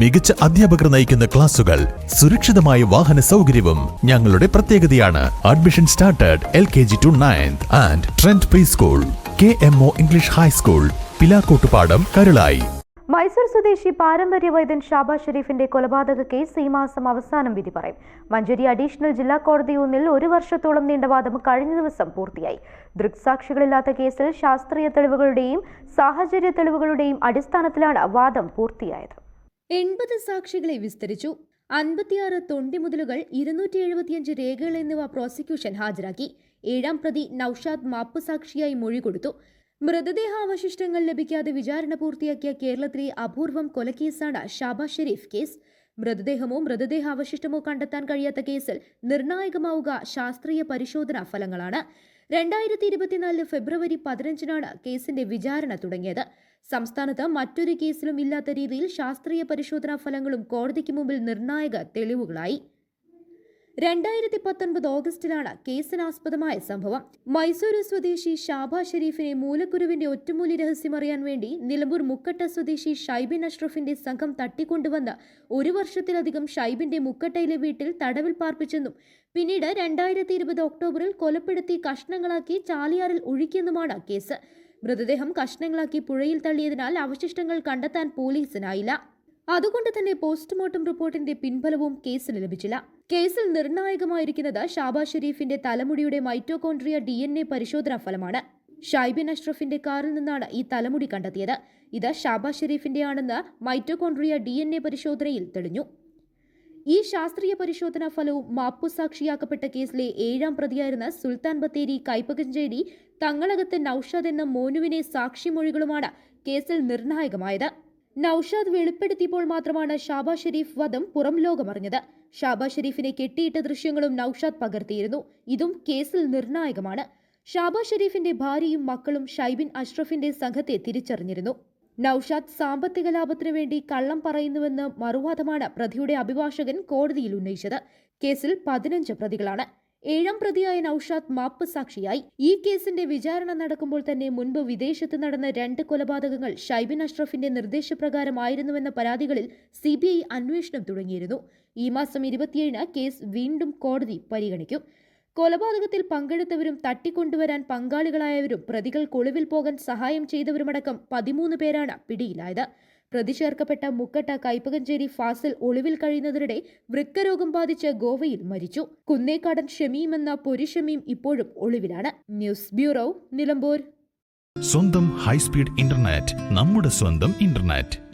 മികച്ച അധ്യാപകർ നയിക്കുന്ന ക്ലാസുകൾ സുരക്ഷിതമായ വാഹന സൗകര്യവും ഞങ്ങളുടെ പ്രത്യേകതയാണ്. Admission started L K G to ninth and trend pre school K M O English high school Pilakkottupadam Karulai Mysore സ്വദേശി പാരമ്പര്യ വൈദ്യൻ ഷാബാ ഷെരീഫിന്റെ കൊലപാതക കേസ് ഈ മാസം അവസാനം വിധി പറയും. മഞ്ചേരി അഡീഷണൽ ജില്ലാ കോടതി ഒന്നിൽ ഒരു വർഷത്തോളം നീണ്ട വാദം കഴിഞ്ഞ ദിവസം പൂർത്തിയായി. ദൃക്സാക്ഷികളില്ലാത്ത കേസിൽ ശാസ്ത്രീയ തെളിവുകളുടെയും സാഹചര്യ തെളിവുകളുടെയും അടിസ്ഥാനത്തിലാണ് വാദം പൂർത്തിയായത്. എൺപത് സാക്ഷികളെ വിസ്തരിച്ചു. അൻപത്തിയാറ് തൊണ്ടിമുതലുകൾ ഇരുന്നൂറ്റി എഴുപത്തിയഞ്ച് രേഖകൾ എന്നിവ പ്രോസിക്യൂഷൻ ഹാജരാക്കി. ഏഴാം പ്രതി നൌഷാദ് മാപ്പുസാക്ഷിയായി മൊഴി കൊടുത്തു. മൃതദേഹാവശിഷ്ടങ്ങൾ ലഭിക്കാതെ വിചാരണ പൂർത്തിയാക്കിയ കേരളത്തിലെ അപൂർവം കൊലക്കേസാണ് ഷാബാ ഷെരീഫ് കേസ്. മൃതദേഹമോ മൃതദേഹാവശിഷ്ടമോ കണ്ടെത്താൻ കഴിയാത്ത കേസിൽ നിർണായകമാവുക ശാസ്ത്രീയ പരിശോധനാ ഫലങ്ങളാണ്. രണ്ടായിരത്തി ഇരുപത്തിനാല് ഫെബ്രുവരി പതിനഞ്ചിനാണ് കേസിന്റെ വിചാരണ തുടങ്ങിയത്. സംസ്ഥാനത്ത് മറ്റൊരു കേസിലും ഇല്ലാത്ത രീതിയിൽ ശാസ്ത്രീയ പരിശോധനാ ഫലങ്ങളും കോടതിക്ക് മുമ്പിൽ നിർണായക തെളിവുകളായി. രണ്ടായിരത്തി പത്തൊൻപത് ഓഗസ്റ്റിലാണ് കേസിനാസ്പദമായ സംഭവം. മൈസൂരു സ്വദേശി ഷാബ ഷെരീഫിനെ മൂലക്കുരുവിന്റെ ഒറ്റമൂലി രഹസ്യമറിയാൻ വേണ്ടി നിലമ്പൂർ മുക്കട്ട സ്വദേശി ഷൈബിൻ അഷ്റഫിന്റെ സംഘം തട്ടിക്കൊണ്ടുവന്ന് ഒരു വർഷത്തിലധികം ഷൈബിന്റെ മുക്കട്ടയിലെ വീട്ടിൽ തടവിൽ പാർപ്പിച്ചെന്നും പിന്നീട് രണ്ടായിരത്തി ഇരുപത് ഒക്ടോബറിൽ കൊലപ്പെടുത്തി കഷ്ണങ്ങളാക്കി ചാലിയാറിൽ ഒഴുക്കിയെന്നുമാണ് കേസ്. മൃതദേഹം കഷ്ണങ്ങളാക്കി പുഴയിൽ തള്ളിയതിനാൽ അവശിഷ്ടങ്ങൾ കണ്ടെത്താൻ പോലീസിനായില്ല. അതുകൊണ്ട് തന്നെ പോസ്റ്റ്മോർട്ടം റിപ്പോർട്ടിന്റെ പിൻബലവും കേസിന് ലഭിച്ചില്ല. കേസിൽ നിർണായകമായിരിക്കുന്നത് ഷാബാ ഷെരീഫിന്റെ തലമുടിയുടെ മൈറ്റോകോൺട്രിയ ഡി എൻ എ പരിശോധനാ ഫലമാണ്. ഷൈബിൻ അഷ്റഫിന്റെ കാറിൽ നിന്നാണ് ഈ തലമുടി കണ്ടെത്തിയത്. ഇത് ഷാബാ ഷെരീഫിന്റെയാണെന്ന് മൈറ്റോകോൺട്രിയ ഡി എൻ എ പരിശോധനയിൽ തെളിഞ്ഞു. ഈ ശാസ്ത്രീയ പരിശോധനാ ഫലവും മാപ്പുസാക്ഷിയാക്കപ്പെട്ട കേസിലെ ഏഴാം പ്രതിയായിരുന്ന സുൽത്താൻ ബത്തേരി കൈപ്പകഞ്ചേരി തങ്ങളകത്ത് നൌഷാദ് എന്ന മോനുവിനെ സാക്ഷിമൊഴികളുമാണ് കേസിൽ നിർണായകമായത്. നൌഷാദ് വെളിപ്പെടുത്തിയപ്പോൾ മാത്രമാണ് ഷാബാ ഷെരീഫ് വധം പുറം ലോകമറിഞ്ഞത്. ഷാബാ ഷെരീഫിനെ കെട്ടിയിട്ട ദൃശ്യങ്ങളും നൌഷാദ് പകർത്തിയിരുന്നു. ഇതും കേസിൽ നിർണായകമാണ്. ഷാബാ ഷെരീഫിന്റെ ഭാര്യയും മക്കളും ഷൈബിൻ അഷ്റഫിന്റെ സംഘത്തെ തിരിച്ചറിഞ്ഞിരുന്നു. നൌഷാദ് സാമ്പത്തിക ലാഭത്തിനു വേണ്ടി കള്ളം പറയുന്നുവെന്ന് മറുവാദമാണ് പ്രതിയുടെ അഭിഭാഷകൻ കോടതിയിൽ ഉന്നയിച്ചത്. കേസിൽ പതിനഞ്ച് പ്രതികളാണ്. ഏഴാം പ്രതിയായ നൌഷാദ് മാപ്പ് സാക്ഷിയായി. ഈ കേസിന്റെ വിചാരണ നടക്കുമ്പോൾ തന്നെ മുൻപ് വിദേശത്ത് നടന്ന രണ്ട് കൊലപാതകങ്ങൾ ഷൈബിൻ അഷ്റഫിന്റെ നിർദ്ദേശപ്രകാരമായിരുന്നുവെന്ന പരാതികളിൽ സി അന്വേഷണം തുടങ്ങിയിരുന്നു. ഈ മാസം ഇരുപത്തിയേഴിന് കേസ് വീണ്ടും കോടതി പരിഗണിക്കും. കൊലപാതകത്തിൽ പങ്കെടുത്തവരും തട്ടിക്കൊണ്ടുവരാൻ പങ്കാളികളായവരും പ്രതികൾ കൊളിവിൽ പോകാൻ സഹായം ചെയ്തവരുമടക്കം പതിമൂന്ന് പേരാണ് പിടിയിലായത്. പ്രതി ചേർക്കപ്പെട്ട മുക്കട്ട കൈപ്പകഞ്ചേരി ഫാസിൽ ഒളിവിൽ കഴിയുന്നതിനിടെ വൃക്കരോഗം ബാധിച്ച് ഗോവയിൽ മരിച്ചു. കുന്നേക്കാടൻ ഷമീം എന്ന പൊരിഷമീം ഇപ്പോഴും ഒളിവിലാണ്. News bureau Nilambur. സ്വന്തം ഹൈസ്പീഡ് ഇന്റർനെറ്റ് നമ്മുടെ സ്വന്തം ഇന്റർനെറ്റ്.